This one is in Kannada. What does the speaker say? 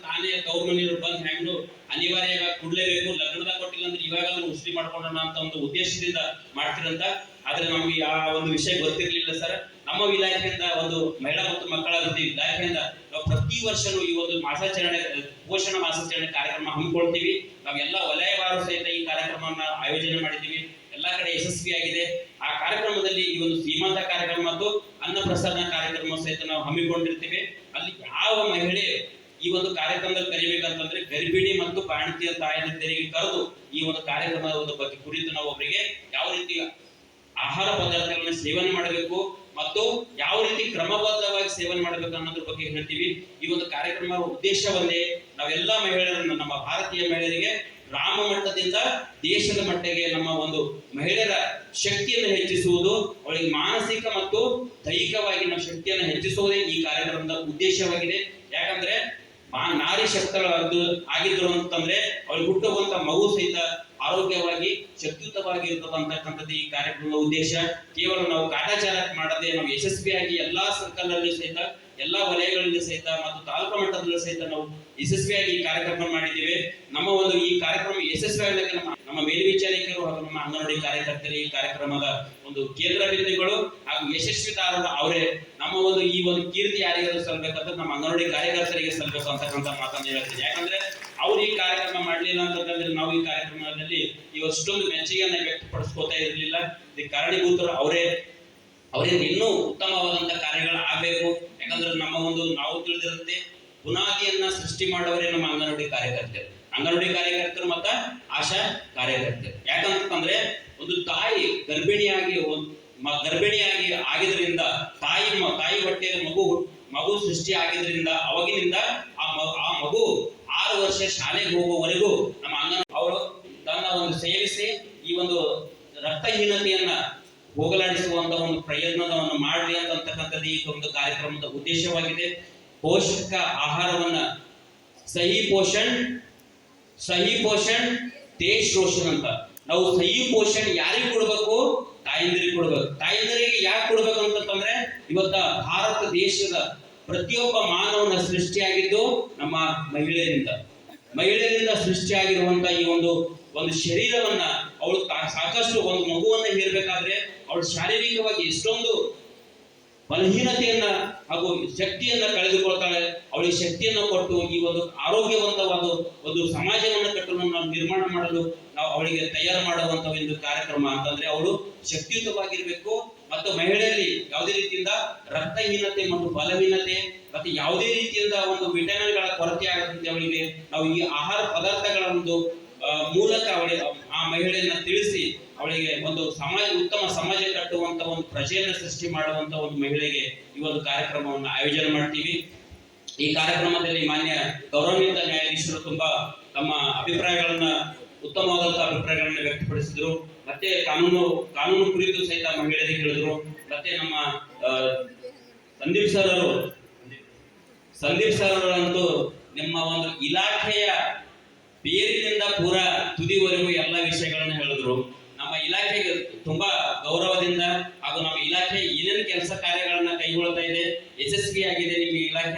ತಾನೇ ತವ್ರ ಮನೆಯವ್ರು ಬಂದು ಅನಿವಾರ್ಯ ಕೊಡ್ಲೇಬೇಕು ಲಗ್ನದ ಕೊಟ್ಟಿಲ್ಲ ಅಂದ್ರೆ ಇವಾಗ ಉಸ್ತಿ ಮಾಡ್ಕೊಳ್ಳೋಣ ಅಂತ ಒಂದು ಉದ್ದೇಶದಿಂದ ಮಾಡ್ತಿರಂತ ಆದ್ರೆ ನಮ್ಗೆ ಆ ಒಂದು ವಿಷಯ ಗೊತ್ತಿರ್ಲಿಲ್ಲ ಸರ್. ನಮ್ಮ ಇಲಾಖೆಯಿಂದ ಒಂದು ಮಹಿಳಾ ಮತ್ತು ಮಕ್ಕಳ ಅಭಿವೃದ್ಧಿ ಇಲಾಖೆಯಿಂದ ನಾವು ಪ್ರತಿ ವರ್ಷನೂ ಈ ಒಂದು ಮಾಸಾಚರಣೆ, ಪೋಷಣ ಮಾಸಾಚರಣೆ ಕಾರ್ಯಕ್ರಮ ಹಮ್ಮಿಕೊಳ್ತೀವಿ. ನಾವೆಲ್ಲ ವಲಯವಾರು ಸಹಿತ ಈ ಕಾರ್ಯಕ್ರಮವನ್ನ ಆಯೋಜನೆ ಮಾಡಿದ್ದೀವಿ. ಎಲ್ಲಾ ಕಡೆ ಯಶಸ್ವಿಯಾಗಿದೆ. ಆ ಕಾರ್ಯಕ್ರಮದಲ್ಲಿ ಈ ಒಂದು ಸೀಮಾಂತ ಕಾರ್ಯಕ್ರಮ ಮತ್ತು ಅನ್ನ ಪ್ರಸಾದ ಕಾರ್ಯಕ್ರಮ ಸಹಿತ ನಾವು ಹಮ್ಮಿಕೊಂಡಿರ್ತೀವಿ. ಅಲ್ಲಿ ಯಾವ ಮಹಿಳೆ ಈ ಒಂದು ಕಾರ್ಯಕ್ರಮದಲ್ಲಿ ಕರಿಬೇಕಂತಂದ್ರೆ ಗರ್ಭಿಣಿ ಮತ್ತು ಬಾಣತಿಯ ತಾಯಂದಿರಿಗೆ ಕರೆದು ಈ ಒಂದು ಕಾರ್ಯಕ್ರಮದ ಒಂದು ಬಗ್ಗೆ ಕುರಿತು ನಾವು ಅವರಿಗೆ ಯಾವ ರೀತಿ ಆಹಾರ ಪದಾರ್ಥಗಳನ್ನ ಸೇವನೆ ಮಾಡಬೇಕು ಮತ್ತು ಯಾವ ರೀತಿ ಕ್ರಮಬದ್ಧವಾಗಿ ಸೇವನೆ ಮಾಡಬೇಕು ಅನ್ನೋದ್ರ ಬಗ್ಗೆ ಹೇಳ್ತೀವಿ. ಈ ಒಂದು ಕಾರ್ಯಕ್ರಮ ಉದ್ದೇಶ ಒಂದೇ ನಾವೆಲ್ಲ ಮಹಿಳೆಯರನ್ನ, ನಮ್ಮ ಭಾರತೀಯ ಮಹಿಳೆಯರಿಗೆ ಗ್ರಾಮ ಮಟ್ಟದಿಂದ ದೇಶದ ಮಟ್ಟಿಗೆ ನಮ್ಮ ಒಂದು ಮಹಿಳೆಯರ ಶಕ್ತಿಯನ್ನು ಹೆಚ್ಚಿಸುವುದು ಅವಳಿಗೆ ಮಾನಸಿಕ ಮತ್ತು ದೈಹಿಕವಾಗಿ ನಮ್ಮ ಶಕ್ತಿಯನ್ನು ಹೆಚ್ಚಿಸುವುದೇ ಈ ಕಾರ್ಯಕ್ರಮದ ಉದ್ದೇಶವಾಗಿದೆ. ಯಾಕಂದ್ರೆ ಮಾ- ನಾರಿ ಶಕ್ತಗಳದ್ದು ಆಗಿದ್ರು ಅಂತಂದ್ರೆ ಅವ್ರಿಗೆ ಹುಟ್ಟುವಂತ ಮಗು ಸಹಿತ ಆರೋಗ್ಯವಾಗಿ ಶಕ್ತಿಯುತವಾಗಿ ಇರ್ತಕ್ಕಂಥದ್ದು ಈ ಕಾರ್ಯಕ್ರಮದ ಉದ್ದೇಶ. ಕೇವಲ ನಾವು ಕಾಟಾಚಾರ ಮಾಡದೆ ನಾವು ಯಶಸ್ವಿಯಾಗಿ ಎಲ್ಲಾ ಸರ್ಕಲ್ ಸಹಿತ, ಎಲ್ಲಾ ವಲಯಗಳಲ್ಲಿ ಸಹಿತ ಮತ್ತು ತಾಲೂಕು ಮಟ್ಟದಲ್ಲಿ ಸಹಿತ ನಾವು ಯಶಸ್ವಿಯಾಗಿ ಈ ಕಾರ್ಯಕ್ರಮ ಮಾಡಿದ್ದೇವೆ. ನಮ್ಮ ಒಂದು ಈ ಕಾರ್ಯಕ್ರಮ ಯಶಸ್ವಿಯಾಗಲಿಕ್ಕೆ ನಮ್ಮ ನಮ್ಮ ಮೇಲ್ವಿಚಾರಕರು ಹಾಗೂ ನಮ್ಮ ಅಂಗನವಾಡಿ ಕಾರ್ಯಕರ್ತರು ಈ ಕಾರ್ಯಕ್ರಮದ ಒಂದು ಕೇಂದ್ರ ಬಿಂದುಗಳು ಹಾಗೂ ಯಶಸ್ವಿದಾರರು ಅವರೇ. ನಮ್ಮ ಒಂದು ಈ ಒಂದು ಕೀರ್ತಿ ಯಾರಿಗಾದ್ರೂ ಸಲ್ಬೇಕಂದ್ರೆ ನಮ್ಮ ಅಂಗನವಾಡಿ ಕಾರ್ಯಕರ್ತರಿಗೆ ಸಲ್ಬೇಕು ಅಂತಕ್ಕಂಥ ಮಾತನ್ನು ಹೇಳ್ತೀನಿ. ಯಾಕಂದ್ರೆ ಅವ್ರು ಈ ಕಾರ್ಯಕ್ರಮ ಮಾಡಲಿಲ್ಲ ಅಂತಂದ್ರೆ ನಾವು ಈ ಕಾರ್ಯಕ್ರಮದಲ್ಲಿ ಇವಷ್ಟೊಂದು ಮೆಚ್ಚುಗೆಯನ್ನ ವ್ಯಕ್ತಪಡಿಸ್ಕೋತಾ ಇರಲಿಲ್ಲ. ಇದಕ್ಕೆ ಕಾರಣೀಭೂತರು ಅವರೇ. ಅವರಿಂದ ಇನ್ನೂ ಉತ್ತಮವಾದಂತ ಕಾರ್ಯಗಳು ಆಗ್ಬೇಕು. ಯಾಕಂದ್ರೆ ನಮ್ಮ ಒಂದು ನಾವು ತಿಳಿದಿರುತ್ತೆ ಬುನಾದಿಯನ್ನ ಸೃಷ್ಟಿ ಮಾಡೋರೇ ನಮ್ಮ ಅಂಗನವಾಡಿ ಕಾರ್ಯಕರ್ತರು. ಅಂಗನವಾಡಿ ಕಾರ್ಯಕರ್ತರು ಮತ್ತ ಆಶಾ ಕಾರ್ಯಕರ್ತರು. ಯಾಕಂತಂದ್ರೆ ಒಂದು ತಾಯಿ ಗರ್ಭಿಣಿಯಾಗಿ ಗರ್ಭಿಣಿಯಾಗಿ ಆಗಿದ್ರಿಂದ ತಾಯಿ ತಾಯಿ ಹೊಟ್ಟೆಯ ಮಗು ಮಗು ಸೃಷ್ಟಿ ಆಗಿದ್ರಿಂದ ಅವಾಗಿನಿಂದ ಆ ಆ ಮಗು ಆರು ವರ್ಷ ಶಾಲೆಗೆ ಹೋಗುವವರೆಗೂ ನಮ್ಮ ಅಂಗನ ಅವರು ತನ್ನ ಒಂದು ಸೇವಿಸಿ ಈ ಒಂದು ರಕ್ತಹೀನತೆಯನ್ನ ಹೋಗಲಾಡಿಸುವಂತ ಒಂದು ಪ್ರಯತ್ನವನ್ನು ಮಾಡಲಿ ಅಂತಕ್ಕಂಥದ್ದು ಈ ಒಂದು ಕಾರ್ಯಕ್ರಮದ ಉದ್ದೇಶವಾಗಿದೆ. ಪೋಷಕ ಆಹಾರವನ್ನ ಸಹಿ ಪೋಷಣ್ ಸಹಿ ಪೋಷಣ್ ದೇಶ್ ರೋಷನ್ ಅಂತ. ನಾವು ಸಹಿ ಪೋಷಣ್ ಯಾರಿಗೆ ಕೊಡ್ಬೇಕು? ತಾಯಂದಿರಿಗೆ ಕೊಡ್ಬೇಕು. ತಾಯಂದಿರಿಗೆ ಯಾಕೆ ಕೊಡ್ಬೇಕು ಅಂತಂದ್ರೆ ಇವತ್ತ ಭಾರತ ದೇಶದ ಪ್ರತಿಯೊಬ್ಬ ಮಾನವನ ಸೃಷ್ಟಿಯಾಗಿದ್ದು ನಮ್ಮ ಮಹಿಳೆಯರಿಂದ ಮಹಿಳೆಯರಿಂದ ಸೃಷ್ಟಿಯಾಗಿರುವಂತ ಈ ಒಂದು ಒಂದು ಶರೀರವನ್ನ ಅವಳು ಸಾಕಷ್ಟು ಒಂದು ಮಗುವನ್ನ ಹೇರ್ಬೇಕಾದ್ರೆ, ಅವಳು ಶಾರೀರಿಕವಾಗಿ ಎಷ್ಟೊಂದು ಬಲಹೀನತೆಯನ್ನ ಹಾಗೂ ಶಕ್ತಿಯನ್ನ ಕಳೆದುಕೊಳ್ತಾಳೆ. ಅವಳಿಗೆ ಶಕ್ತಿಯನ್ನ ಕೊಟ್ಟು ಈ ಒಂದು ಆರೋಗ್ಯವಂತವಾದ ಒಂದು ಸಮಾಜವನ್ನು ಕಟ್ಟಲು ನಾವು ನಿರ್ಮಾಣ ಮಾಡಲು ನಾವು ಅವಳಿಗೆ ತಯಾರು ಮಾಡುವಂತ ಒಂದು ಕಾರ್ಯಕ್ರಮ ಅಂತಂದ್ರೆ ಅವಳು ಶಕ್ತಿಯುತವಾಗಿರ್ಬೇಕು. ಮತ್ತು ಮಹಿಳೆಯಲ್ಲಿ ಯಾವುದೇ ರೀತಿಯಿಂದ ರಕ್ತಹೀನತೆ ಮತ್ತು ಬಲಹೀನತೆ ಮತ್ತೆ ಯಾವುದೇ ರೀತಿಯಿಂದ ಒಂದು ವಿಟಮಿನ್ಗಳ ಕೊರತೆ ಆಗದಂತೆ ಅವಳಿಗೆ ನಾವು ಈ ಆಹಾರ ಪದಾರ್ಥಗಳ ಒಂದು ಮೂಲಕ ಅವಳಿಗೆ ಮಹಿಳೆಯನ್ನ ತಿಳಿಸಿ ಅವಳಿಗೆ ಒಂದು ಸಮಾಜ, ಉತ್ತಮ ಸಮಾಜ ಕಟ್ಟುವಂತ ಒಂದು ಪ್ರಜೆಯನ್ನು ಸೃಷ್ಟಿ ಮಾಡುವಂತ ಒಂದು ಮಹಿಳೆಗೆ ಈ ಒಂದು ಕಾರ್ಯಕ್ರಮವನ್ನು ಆಯೋಜನೆ ಮಾಡ್ತೀವಿ. ಈ ಕಾರ್ಯಕ್ರಮದಲ್ಲಿ ಮಾನ್ಯ ಗೌರವಾನ್ವಿತ ನ್ಯಾಯಾಧೀಶರು ತುಂಬಾ ತಮ್ಮ ಅಭಿಪ್ರಾಯಗಳನ್ನ ಉತ್ತಮವಾದಂತಹ ಅಭಿಪ್ರಾಯಗಳನ್ನ ವ್ಯಕ್ತಪಡಿಸಿದ್ರು. ಮತ್ತೆ ಕಾನೂನು ಕಾನೂನು ಕುರಿತು ಸಹಿತ ಮಹಿಳೆಯರಿಗೆ ಹೇಳಿದ್ರು. ಮತ್ತೆ ನಮ್ಮ ಸಂದೀಪ್ ಸರ್ ಅವರು, ಸಂದೀಪ್ ಸರ್ ಅವರಂತೂ ನಿಮ್ಮ ಒಂದು ಇಲಾಖೆಯ ಬೇರಿನಿಂದ ಪೂರ ತುದಿವರೆಗೂ ಎಲ್ಲ ವಿಷಯಗಳನ್ನ ಹೇಳಿದ್ರು. ನಮ್ಮ ಇಲಾಖೆಗೆ ತುಂಬಾ ಗೌರವದಿಂದ ಹಾಗೂ ನಮ್ಮ ಇಲಾಖೆ ಏನೇನು ಕೆಲಸ ಕಾರ್ಯಗಳನ್ನ ಕೈಗೊಳ್ತಾ ಇದೆ, ಯಶಸ್ವಿಯಾಗಿದೆ ನಿಮ್ಮ ಇಲಾಖೆ